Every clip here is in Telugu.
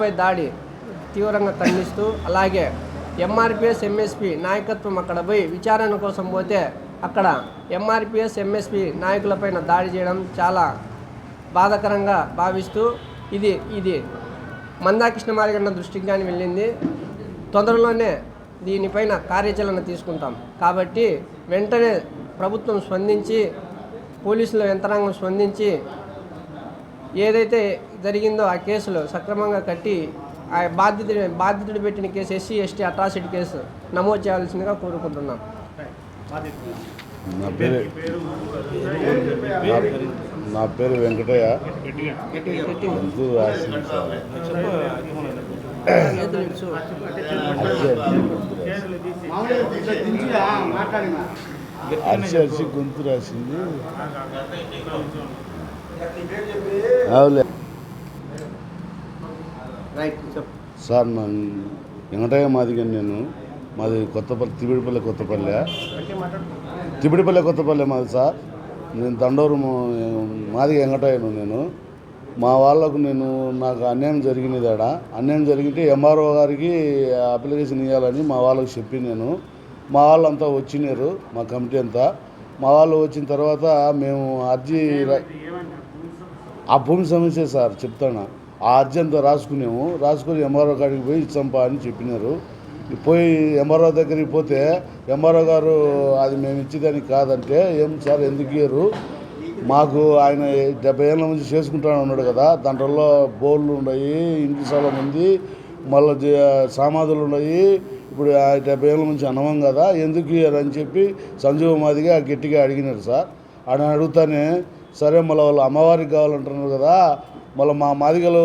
మహిళలపై దాడి తీవ్రంగా ఖండిస్తూ అలాగే ఎంఆర్పిఎస్ ఎంఎస్పి నాయకత్వం అక్కడ పోయి విచారణ కోసం పోతే అక్కడ ఎంఆర్పిఎస్ ఎంఎస్పి నాయకులపైన దాడి చేయడం చాలా బాధాకరంగా భావిస్తూ ఇది ఇది మందాకృష్ణ మాదిగన్న దృష్టికి కానీ వెళ్ళింది. తొందరలోనే దీనిపైన కార్యాచరణ తీసుకుంటాం. కాబట్టి వెంటనే ప్రభుత్వం స్పందించి పోలీసుల యంత్రాంగం స్పందించి ఏదైతే జరిగిందో ఆ కేసులో సక్రమంగా కట్టి ఆ బాధితుడి బాధితుడు పెట్టిన case SC ST atrocity case నమోదు చేయాల్సిందిగా కోరుకుంటున్నాం. నా పేరు నా- పేరు వెంకటయ్య. ఎంతో రాసింది? సార్ గొంతు రాసింది. అవులే. సార్ నా వెంకటయ్య మాదిగా నేను. మాది కొత్తపల్లి తిబిడిపల్లె కొత్తపల్లె. తిబిడిపల్లె కొత్తపల్లె మాది సార్. నేను దండోరు మాది వెంకటయ్యను నేను. మా వాళ్ళకు నేను నాకు అన్యాయం జరిగినది ఆడ. అన్యాయం జరిగితే ఎంఆర్ఓ గారికి అప్లికేషన్ ఇవ్వాలని మా వాళ్ళకి చెప్పి నేను. మా వాళ్ళంతా వచ్చినారు మా కమిటీ అంతా. మా వాళ్ళు వచ్చిన తర్వాత మేము అర్జీ ఆ భూమి సమస్య సార్ చెప్తాను? ఆ అర్జెంట్ రాసుకున్నాము రాసుకొని ఎంఆర్ఓ కాడికి పోయి ఇచ్చాంపా అని చెప్పినారు. పోయి ఎంఆర్ఓ దగ్గరికి పోతే ఎంఆర్ఓ గారు అది మేము ఇచ్చేదానికి కాదంటే ఏం సార్ ఎందుకు ఇయ్యరు? మాకు ఆయన డెబ్బై ఏళ్ళ నుంచి చేసుకుంటానే ఉన్నాడు కదా దాంట్లో బోర్లు ఉన్నాయి ఇంటి స్థలం ఉంది మళ్ళీ సమాధులు ఉన్నాయి ఇప్పుడు ఆ డెబ్బై ఏళ్ళ నుంచి అనవం కదా ఎందుకు ఇయ్యరు అని చెప్పి సంజీవ మాదిగా గట్టిగా అడిగినారు సార్. ఆయన అడుగుతానే సరే మళ్ళీ వాళ్ళు అమ్మవారికి కావాలంటున్నారు కదా మళ్ళీ మా మాదిగలు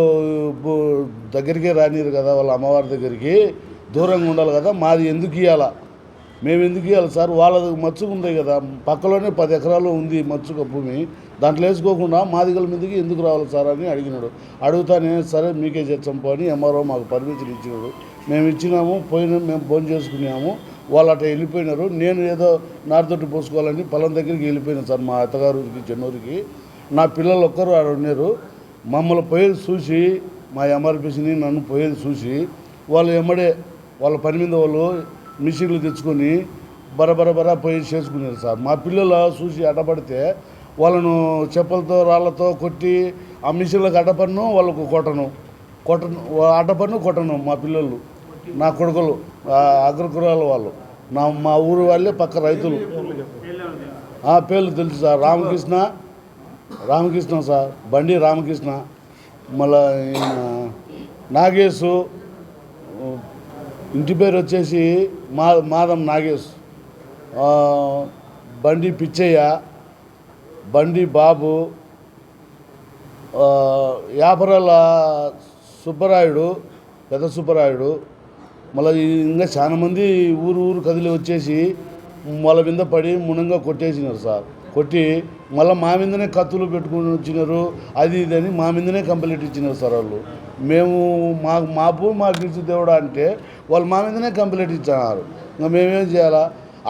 దగ్గరికే రానిరు కదా వాళ్ళ అమ్మవారి దగ్గరికి. దూరంగా ఉండాలి కదా మాది ఎందుకు ఇవ్వాలా మేము ఎందుకు ఇవ్వాలి సార్? వాళ్ళది మచ్చుకు ఉంది కదా పక్కలోనే పది ఎకరాలు ఉంది మచ్చుక భూమి. దాంట్లో వేసుకోకుండా మాదిగల మీదకి ఎందుకు రావాలి సార్ అని అడిగినాడు. అడుగుతానే సరే మీకే చేర్చంపో అని ఎంఆర్ఓ మాకు పర్మిషన్ ఇచ్చినాడు. మేము ఇచ్చినాము పోయిన మేము ఫోన్ చేసుకున్నాము వాళ్ళు అట్లా వెళ్ళిపోయినారు. నేను ఏదో నారుతొట్టు పోసుకోవాలని పొలం దగ్గరికి వెళ్ళిపోయినా సార్ మా అత్తగారికి చెన్నూరికి. నా పిల్లలు ఒక్కరు ఆడ ఉన్నారు. మమ్మల్ని పోయేది చూసి మా ఎంఆర్పిసిని నన్ను పోయేది చూసి వాళ్ళు ఎమ్మడే వాళ్ళ పని మీద వాళ్ళు మిషన్లు తెచ్చుకొని బరబర బర పోయి చేసుకున్నారు సార్. మా పిల్లలు చూసి అడ్డపడితే వాళ్ళను చెప్పలతో రాళ్ళతో కొట్టి ఆ మిషన్లకు అడ్డపన్ను వాళ్ళకు కొట్టను. కొట్టను అడ్డపన్ను కొట్టను మా పిల్లలు. నా కొడుకులు ఆ వాళ్ళు. నా మా ఊరు వాళ్ళే పక్క రైతులు. ఆ పేర్లు తెలుసు సార్. రామకృష్ణ రామకృష్ణ సార్. బండి రామకృష్ణ. మళ్ళా నాగేశు. ఇంటి పేరు వచ్చేసి మా మాదం నాగేశ్. బండి పిచ్చయ్య బండి బాబు. యాపరాల సుబ్బరాయుడు పెద్ద సుబ్బరాయుడు. మళ్ళీ ఇంకా చాలామంది ఊరు ఊరు కదిలి వచ్చేసి వాళ్ళ మీద పడి మునంగా కొట్టేసినారు సార్. కొట్టి మళ్ళీ మా మీదనే కత్తులు పెట్టుకుని వచ్చినారు అది ఇది అని మా మీదనే కంప్లైంట్ ఇచ్చినారు సార్ వాళ్ళు. మేము మా మా భూమి మాకు ఇచ్చి దేవుడా అంటే వాళ్ళు మా మీదనే కంప్లైంట్ ఇచ్చినారు. ఇంకా మేమేం చేయాలా?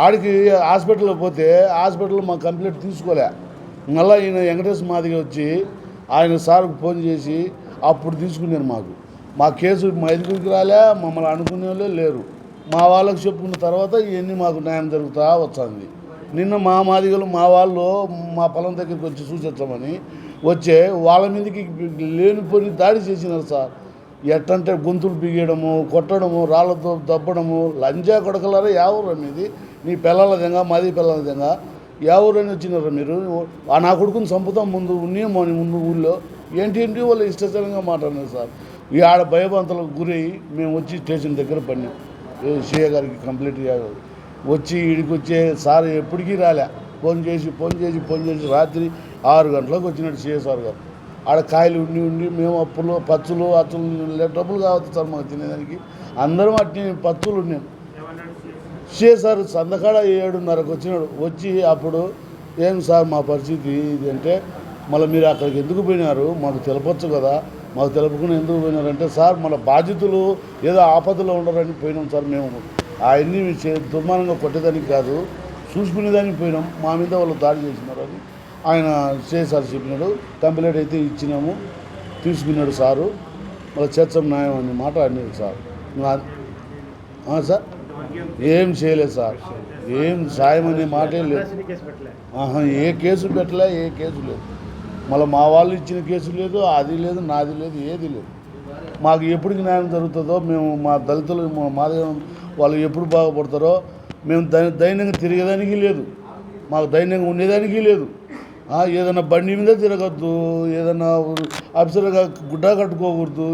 ఆడికి హాస్పిటల్కి పోతే హాస్పిటల్ మా కంప్లైంట్ తీసుకోలే. మళ్ళీ ఈయన వెంకటేశ్వర మాదిగా వచ్చి ఆయన సార్కు ఫోన్ చేసి అప్పుడు తీసుకున్నారు మాకు. మా కేసు మా ఎదుగురికి రాలే? మమ్మల్ని అనుకునే వాళ్ళే లేరు. మా వాళ్ళకి చెప్పుకున్న తర్వాత ఇవన్నీ మాకు న్యాయం జరుగుతూ వచ్చింది. నిన్న మా మాదిగలు మా వాళ్ళు మా పొలం దగ్గరికి వచ్చి చూసొచ్చామని వచ్చే వాళ్ళ మీదకి లేనిపోని దాడి చేసినారు సార్. ఎట్టంటే గొంతులు బిగేయడము కొట్టడము రాళ్ళతో దబ్బడము లంజా కొడకలారా ఎవరు మీది? నీ పిల్లల దింగా మాది పిల్లల దింగా ఎవరని వచ్చినారా మీరు? ఆ నా కొడుకుని చంపుతాం ముందు ఉన్నామో అని ముందు ఊళ్ళో. ఏంటి ఏంటి వాళ్ళు ఇష్టచరంగా మాట్లాడినారు సార్? ఈ ఆడ భయభంతలకు గురై మేము వచ్చి స్టేషన్ దగ్గర పడినాం. సీఏ గారికి కంప్లీట్ వచ్చి ఇడికి వచ్చే సార్ ఎప్పటికీ రాలే. ఫోన్ చేసి ఫోన్ చేసి ఫోన్ చేసి రాత్రి ఆరు గంటలకు వచ్చినాడు సీఏ సార్ గారు. ఆడ కాయలు ఉండి ఉండి మేము అప్పులు పచ్చులు అచ్చులు డబ్బులు కావచ్చు సార్ మాకు తినేదానికి. అందరం అట్ని పచ్చులు ఉన్నాం. సీఏ సార్ సందకాడ ఏడున్నరకు వచ్చినాడు. వచ్చి అప్పుడు ఏం సార్ మా పరిస్థితి ఇది అంటే మళ్ళీ మీరు అక్కడికి ఎందుకు పోయినారు? మాకు తెలపచ్చు కదా. మాకు తెలుపుకుని ఎందుకు పోయినారంటే సార్ మన బాధ్యతలు ఏదో ఆపదలో ఉండరని పోయినాం సార్ మేము. అవన్నీ చే- దుర్మానంగా కొట్టేదానికి కాదు చూసుకునేదానికి పోయినాం. మా మీద వాళ్ళు దాడి చేసినారు అని ఆయన చేసారు చెప్పినాడు కంప్లైంట్ అయితే ఇచ్చినాము తీసుకున్నాడు సారు. మళ్ళీ చేర్చం న్యాయం అనే మాట అనేది సార్. సార్? ఏం చేయలేదు సార్. ఏం సాయం అనే మాటే లేదు. ఆహా, ఏ కేసు పెట్టలే ఏ కేసు లేదు. మళ్ళీ మా వాళ్ళు ఇచ్చిన కేసు లేదు అది లేదు నాది లేదు ఏది లేదు. మాకు ఎప్పటికి న్యాయం జరుగుతుందో మేము మా దళితులు మా వాళ్ళు ఎప్పుడు బాగుపడతారో మేము దై దైన్యంగా తిరిగేదానికి లేదు. మాకు దైన్యంగా ఉండేదానికి లేదు. ఏదైనా బండి మీద తిరగద్దు ఏదైనా అఫీసర్గా గుడ్డ కట్టుకోకూడదు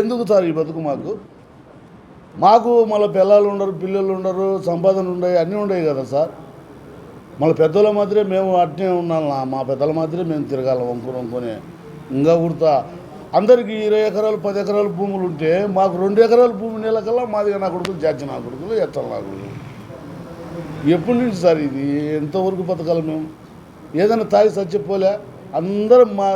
ఎందుకు సార్ ఈ బతుకు మాకు? మాకు మళ్ళీ పిల్లలు ఉండరు పిల్లలు ఉండరు సంపాదన ఉండవు అన్నీ ఉండవు కదా సార్. మళ్ళీ పెద్దల మాత్రమే మేము అట్నే ఉండాలి మా పెద్దల మాత్రమే మేము తిరగాలి వంకుని వంకుని. ఇంకా కుడతా అందరికీ ఇరవై ఎకరాలు పది ఎకరాల భూములు ఉంటే మాకు రెండు ఎకరాల భూమి నెలకల్లా మాదిగా నా కొడుకులు జాతి నా కొడుకులు ఎత్తల నా కొడుకులు. ఎప్పటి నుంచి సార్ ఇది? ఎంతవరకు బతకాలి మేము? ఏదైనా తాగి చచ్చిపోలే. అందరం మా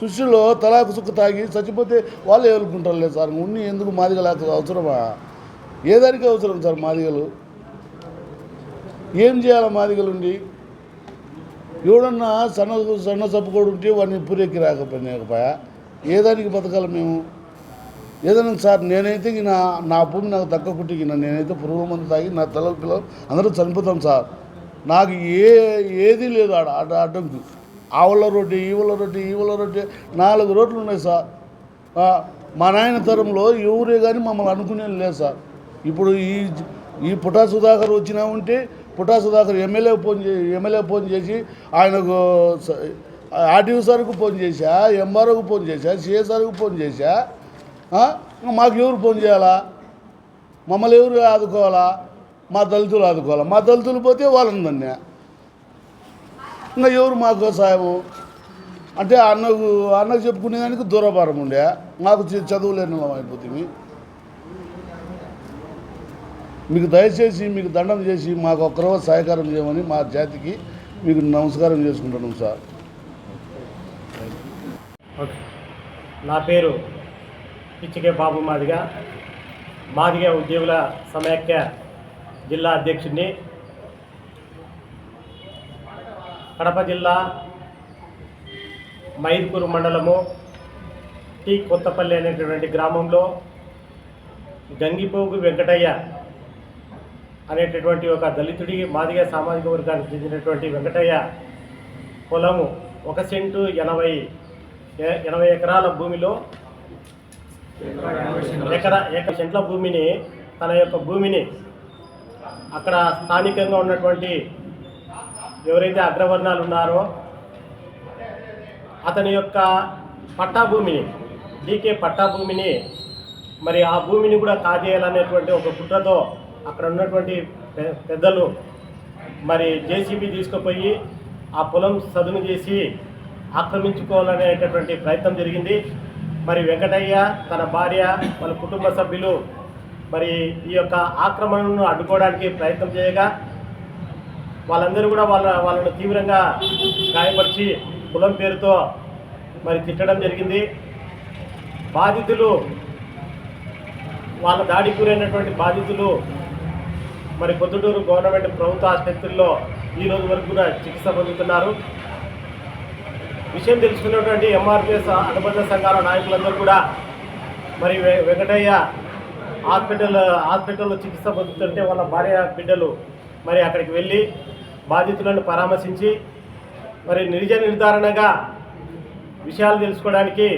సృష్టిలో తలాకు సుక్కు తాగి చచ్చిపోతే వాళ్ళు ఏలుకుంటారు లేదు సార్. ఉన్ని ఎందుకు మాదిగ అవసరమా? ఏ దానికి అవసరం సార్ మాదిగలు? ఏం చేయాలి మాదిగలుండి ఎవడన్నా సన్న సన్న చప్పుకోడు ఉంటే వాడిని పురెక్కి రాకపోయినాకపోయా ఏ దానికి బతకాలి మేము? ఏదైనా సార్ నేనైతే నా నా భూమి నాకు తక్కువ కుట్టిగిన నేనైతే పురుగు మందు తాగి నా తల పిల్లలు అందరూ చనిపోతాం సార్. నాకు ఏ ఏది లేదు ఆడ అడ్డ అడ్డంకి. ఆవుల రొట్టె ఈవుల రొట్టె ఈవుల రొట్టె నాలుగు రోడ్లు ఉన్నాయి సార్. మా నాయన తరంలో ఎవరే కానీ మమ్మల్ని అనుకునేది లేదు సార్. ఇప్పుడు ఈ ఈ పుటా సుధాకర్ వచ్చినా ఉంటే Putta Sudhakar MLA phone MLA phone చేసి ఆయనకు ఆర్టీఓ సార్కు ఫోన్ చేశా ఎంఆర్ఓకు ఫోన్ చేశా సిఎస్ఆర్కు ఫోన్ చేశా మాకు ఎవరు ఫోన్ చేయాలా? మమ్మల్ని ఎవరు ఆదుకోవాలా? మా దళితులు ఆదుకోవాలా? మా దళితులు పోతే వాళ్ళని దన్నే ఇంకా ఎవరు మాకు సాయము? అంటే అన్నకు అన్నకు చెప్పుకునేదానికి దూరభారం ఉండే. మాకు చదువులేని అయిపోతుంది మీకు దయచేసి మీకు దండం చేసి మాకు ఒక్కరో సహకారం చేయమని మా జాతికి మీకు నమస్కారం చేసుకుంటున్నాం సార్. ఓకే. నా పేరు పిచ్చికే బాబు మాదిగ. మాదిగ ఉద్యోగుల సమైక్య జిల్లా అధ్యక్షుడిని. కడప జిల్లా మైర్పూర్ మండలము టీ కొత్తపల్లి అనేటటువంటి గ్రామంలో గంగిపోగు వెంకటయ్య అనేటటువంటి ఒక దళితుడి మాదిగ సామాజిక వర్గానికి చెందినటువంటి వెంకటయ్య పొలము ఒక సెంటు ఎనభై ఎనభై ఎకరాల భూమిలో ఎకరా ఎక సెంట్ల భూమిని తన యొక్క భూమిని అక్కడ స్థానికంగా ఉన్నటువంటి ఎవరైతే అగ్రవర్ణాలు ఉన్నారో అతని యొక్క పట్టా భూమిని డీకే పట్టా భూమిని మరి ఆ భూమిని కూడా కాజేయాలనేటువంటి ఒక కుట్రతో అక్కడ ఉన్నటువంటి పెద్దలు మరి జేసీబీ తీసుకుపోయి ఆ పొలం సదును చేసి ఆక్రమించుకోవాలనేటటువంటి ప్రయత్నం జరిగింది. మరి వెంకటయ్య తన భార్య వాళ్ళ కుటుంబ సభ్యులు మరి ఈ యొక్క ఆక్రమణను అడ్డుకోవడానికి ప్రయత్నం చేయగా వాళ్ళందరూ కూడా వాళ్ళ వాళ్ళను తీవ్రంగా గాయపరిచి కులం పేరుతో మరి తిట్టడం జరిగింది. బాధితులు వాళ్ళ దాడికి గురైనటువంటి బాధితులు మరి పొద్దుటూరు గవర్నమెంట్ ప్రభుత్వ ఆసుపత్రుల్లో ఈ రోజు వరకు కూడా చికిత్స పొందుతున్నారు. విషయం తెలుసుకున్నటువంటి ఎంఆర్పిఎస్ అనుబంధ సంఘాల నాయకులందరూ కూడా మరి వెంకటయ్య హాస్పిటల్ హాస్పిటల్లో చికిత్స పొందుతుంటే వాళ్ళ భార్య బిడ్డలు మరి అక్కడికి వెళ్ళి బాధితులను పరామర్శించి మరి నిజ నిర్ధారణగా విషయాలు తెలుసుకోవడానికి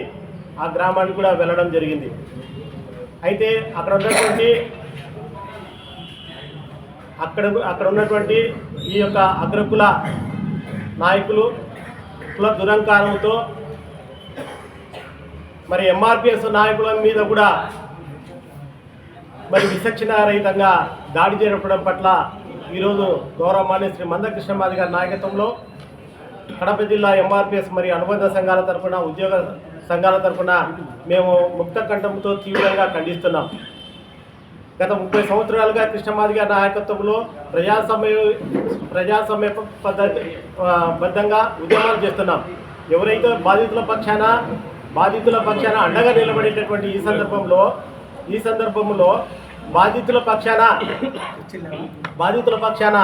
ఆ గ్రామానికి కూడా వెళ్ళడం జరిగింది. అయితే అక్కడ ఉన్నటువంటి అక్కడ అక్కడ ఉన్నటువంటి ఈ యొక్క అగ్రకుల నాయకులు కుల దురంకారంతో మరి ఎంఆర్పిఎస్ నాయకుల మీద కూడా మరి విచక్షణ రహితంగా దాడి జరపడం పట్ల ఈరోజు గౌరవమాన్య శ్రీ మందకృష్ణమాది గారి నాయకత్వంలో కడప జిల్లా ఎంఆర్పిఎస్ మరి అనుబంధ సంఘాల తరఫున ఉద్యోగ సంఘాల తరఫున మేము ముక్త కంఠంతో తీవ్రంగా ఖండిస్తున్నాం. గత ముప్పై సంవత్సరాలుగా కృష్ణమాది గారి నాయకత్వంలో ప్రజాసమయ ప్రజాసమయ పద్ధతి బద్ధంగా ఉద్యమాలు చేస్తున్నాం. ఎవరైతే బాధితుల పక్షాన బాధితుల పక్షాన అండగా నిలబడేటటువంటి ఈ సందర్భంలో ఈ సందర్భంలో బాధితుల పక్షాన బాధితుల పక్షాన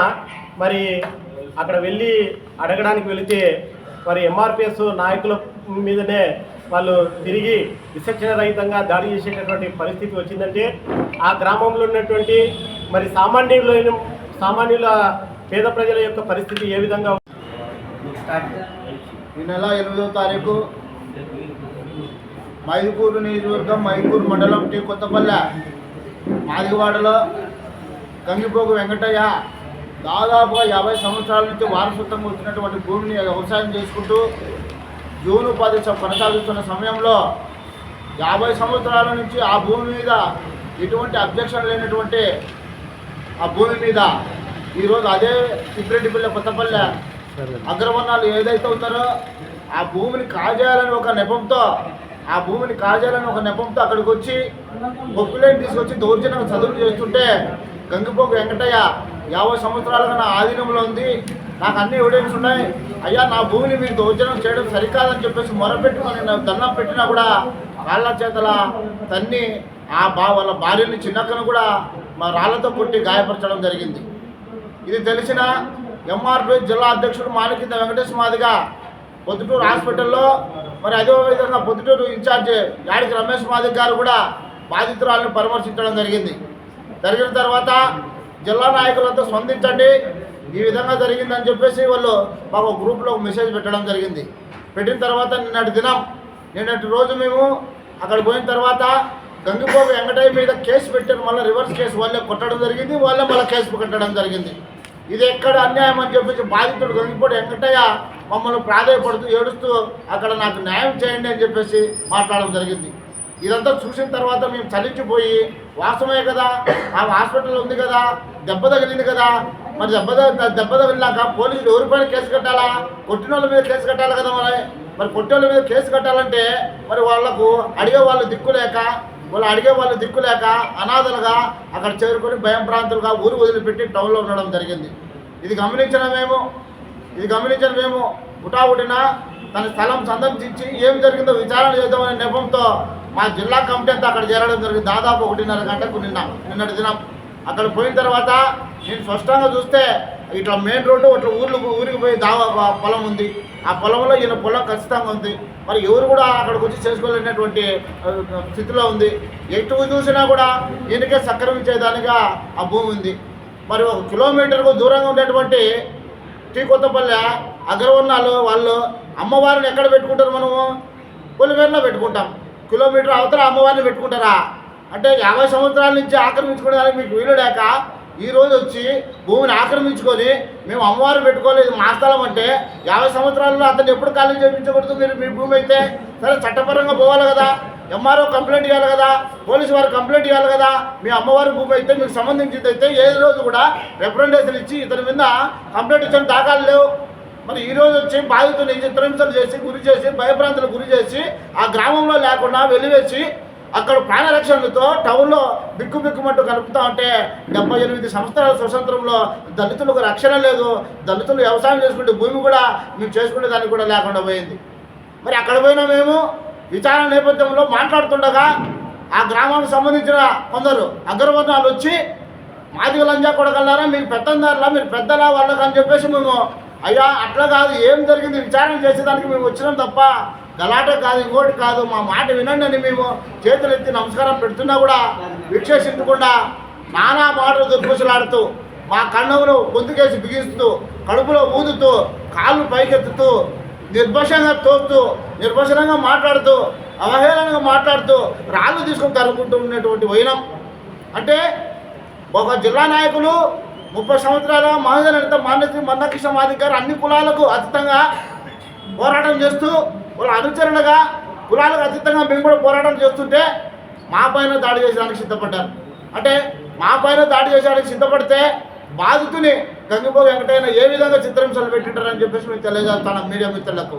మరి అక్కడ వెళ్ళి అడగడానికి వెళితే మరి ఎంఆర్పిఎస్ నాయకుల మీదనే వాళ్ళు తిరిగి విచక్షణ రహితంగా దాడి చేసేటటువంటి పరిస్థితి వచ్చిందంటే ఆ గ్రామంలో ఉన్నటువంటి మరి సామాన్యులైన సామాన్యుల పేద ప్రజల యొక్క పరిస్థితి ఏ విధంగా ఈ నెల ఎనిమిదో తారీఖు మైదుకూరు నియోజకవర్గం మైదుకూరు మండలం టీ కొత్తపల్లె మాదిగవాడలో గంగిపోగు వెంకటయ్య దాదాపుగా యాభై సంవత్సరాల నుంచి వారసత్వంగా వచ్చినటువంటి భూమిని వ్యవసాయం చేసుకుంటూ జీవనోపాధి స- కొనసాగిస్తున్న సమయంలో యాభై సంవత్సరాల నుంచి ఆ భూమి మీద ఎటువంటి అబ్జెక్షన్ లేనటువంటి ఆ భూమి మీద ఈరోజు అదే తిప్పిరెడ్డిపల్లె కొత్తపల్లె అగ్రవర్ణాలు ఏదైతే ఉన్నారో ఆ భూమిని కాజేయాలని ఒక నెపంతో ఆ భూమిని కాజేయాలని ఒక నెపంతో అక్కడికి వచ్చి బొక్కులేని తీసుకొచ్చి దౌర్జన్యం చదువులు చేస్తుంటే గంగిపోకు వెంకటయ్య యాభై సంవత్సరాలుగా నా ఆధీనంలో ఉంది. నాకు అన్ని ఎవిడెన్స్ ఉన్నాయి. అయ్యా నా భూమిని మీరు దౌర్జన్యం చేయడం సరికాదని చెప్పేసి మొరపెట్టుకొని దండం పెట్టినా కూడా రాళ్ళ చేతల తన్ని ఆ బా వాళ్ళ భార్యని చిన్నక్కను కూడా మా రాళ్ళతో కొట్టి గాయపరచడం జరిగింది. ఇది తెలిసిన ఎంఆర్పి జిల్లా అధ్యక్షుడు మాణికింద వెంకటేశ్వర మాదిగా పొద్దుటూరు హాస్పిటల్లో మరి అదే విధంగా పొద్దుటూరు ఇన్ఛార్జ్ యాడికి రమేష్ మాదిక్ గారు కూడా బాధితురాలను పరామర్శించడం జరిగింది. జరిగిన తర్వాత జిల్లా నాయకులంతా స్పందించండి. ఈ విధంగా జరిగిందని చెప్పేసి వాళ్ళు మాకు ఒక గ్రూప్లో ఒక మెసేజ్ పెట్టడం జరిగింది. పెట్టిన తర్వాత నిన్నటి దినం నిన్నటి రోజు మేము అక్కడ పోయిన తర్వాత గంగిపోగు వెంకటయ్య మీద కేసు పెట్టారు. మళ్ళీ రివర్స్ కేసు వాళ్ళే కొట్టడం జరిగింది వాళ్ళే మళ్ళీ కేసు కట్టడం జరిగింది. ఇది ఎక్కడ అన్యాయం అని చెప్పేసి బాధితుడు గంగిపోటు వెంకటయ్య మమ్మల్ని ప్రాధాయపడుతూ ఏడుస్తూ అక్కడ నాకు న్యాయం చేయండి అని చెప్పేసి మాట్లాడడం జరిగింది. ఇదంతా చూసిన తర్వాత మేము చలించిపోయి వాస్తవమే కదా ఆ హాస్పిటల్ ఉంది కదా దెబ్బ తగిలింది కదా మరి దెబ్బ తగ- దెబ్బ తగిలినాక పోలీసులు ఎవరిపైన కేసు కట్టాలా? కొట్టిన వాళ్ళ మీద కేసు కట్టాలి కదా మరి. మరి కొట్టిన వాళ్ళ మీద కేసు కట్టాలంటే మరి వాళ్ళకు అడిగే వాళ్ళు దిక్కు లేక వాళ్ళు అడిగే వాళ్ళు దిక్కు లేక అనాథలుగా అక్కడ చేరుకొని భయం ప్రాంతాలుగా ఊరు వదిలిపెట్టి టౌన్లో ఉండడం జరిగింది. ఇది గమనించిన మేము ఇది గమనించిన మేము తన స్థలం సందర్శించి ఏం జరిగిందో విచారణ చేద్దామనే నెపంతో మా జిల్లా కమిటీ అంతా అక్కడ చేరడం జరిగింది. దాదాపు ఒకటిన్నర గంటకు నిన్న నిన్నటి దినం. అక్కడ పోయిన తర్వాత నేను స్పష్టంగా చూస్తే ఇట్లా మెయిన్ రోడ్డు ఇట్లా ఊర్లు ఊరికి పోయి దావా పొలం ఉంది. ఆ పొలంలో ఈయన పొలం ఖచ్చితంగా ఉంది. మరి ఎవరు కూడా అక్కడికి వచ్చి చేసుకోలేనటువంటి స్థితిలో ఉంది. ఎటు చూసినా కూడా ఈయనకే సక్రమించేదానిగా ఆ భూమి ఉంది. మరి ఒక కిలోమీటర్కు దూరంగా ఉండేటువంటి టీ కొత్తపల్లె అగ్రవర్ణాలు వాళ్ళు అమ్మవారిని ఎక్కడ పెట్టుకుంటారు మనము? పులిమేరలో పెట్టుకుంటాం. కిలోమీటర్ అవతల అమ్మవారిని పెట్టుకుంటారా? అంటే యాభై సంవత్సరాల నుంచి ఆక్రమించుకోవడానికి మీకు వీలు లేక ఈ వచ్చి భూమిని ఆక్రమించుకొని మేము అమ్మవారిని పెట్టుకోలేదు మా స్థలం అంటే యాభై సంవత్సరాల్లో అతను ఎప్పుడు ఖాళీ చేయించకూడదు మీరు మీ భూమి అయితే? సరే చట్టపరంగా పోవాలి కదా. ఎంఆర్ఓ కంప్లైంట్ ఇవ్వాలి కదా. పోలీసు వారు కంప్లైంట్ ఇవ్వాలి కదా. మీ అమ్మవారి భూమి అయితే మీకు సంబంధించింది అయితే ఏ రోజు కూడా రిప్రజెంటేషన్ ఇచ్చి ఇతని మీద కంప్లైంట్ ఇచ్చిన దాఖలు లేవు. మరి ఈ రోజు వచ్చి బాధితులు చిత్రహింసలు చేసి గురి చేసి భయభ్రాంతులకు గురి చేసి ఆ గ్రామంలో లేకుండా వెలివేసి అక్కడ ప్రాణరక్షణలతో టౌన్లో బిక్కు బిక్కుమంటూ కలుపుతా ఉంటే డెబ్బై ఎనిమిది సంవత్సరాల స్వతంత్రంలో దళితులకు రక్షణ లేదు దళితులు వ్యవసాయం చేసుకుంటే భూమి కూడా మేము చేసుకునే దానికి కూడా లేకుండా పోయింది. మరి అక్కడ పోయినా మేము విచారణ నేపథ్యంలో మాట్లాడుతుండగా ఆ గ్రామానికి సంబంధించిన కొందరు అగ్రవర్ణాలు వచ్చి మాదిగ లంజా కొడగలరా మీరు పెద్దందారులా మీరు పెద్దలా వాళ్ళకని అని చెప్పేసి మేము అయ్యా అట్లా కాదు ఏం జరిగింది? విచారణ చేసేదానికి మేము వచ్చినాం తప్ప గలాట కాదు ఇంకోటి కాదు మా మాట వినండి అని మేము చేతులు ఎత్తి నమస్కారం పెడుతున్నా కూడా విక్షేషించకుండా నానా మాటలు దుర్భుసలాడుతూ మా కన్నులు గొంతుకేసి బిగిస్తూ కడుపులో ఊదుతూ కాళ్ళు పైకెత్తుతూ నిర్భషంగా తోస్తూ నిర్భషణంగా మాట్లాడుతూ అవహేళనగా మాట్లాడుతూ రాళ్ళు తీసుకుని తరుముకుంటూ ఉన్నటువంటి వైనం. అంటే ఒక జిల్లా నాయకులు ముప్పై సంవత్సరాల మహాజనంత మాన్యశ్రీ మందకృష్ణ మాదిక్ గారు అన్ని కులాలకు అతీతంగా పోరాటం చేస్తూ వాళ్ళ అనుచరులుగా కులాలకు అతీతంగా మేము కూడా పోరాటం చేస్తుంటే మా పైన దాడి చేసేదానికి సిద్ధపడ్డారు. అంటే మా పైన దాడి చేసేదానికి సిద్ధపడితే బాధితుని గంగిపో వెంకటయ్య ఏ విధంగా చిత్రహింసలు పెట్టింటారని చెప్పేసి మేము తెలియజేస్తాను మీడియా మిత్రులకు.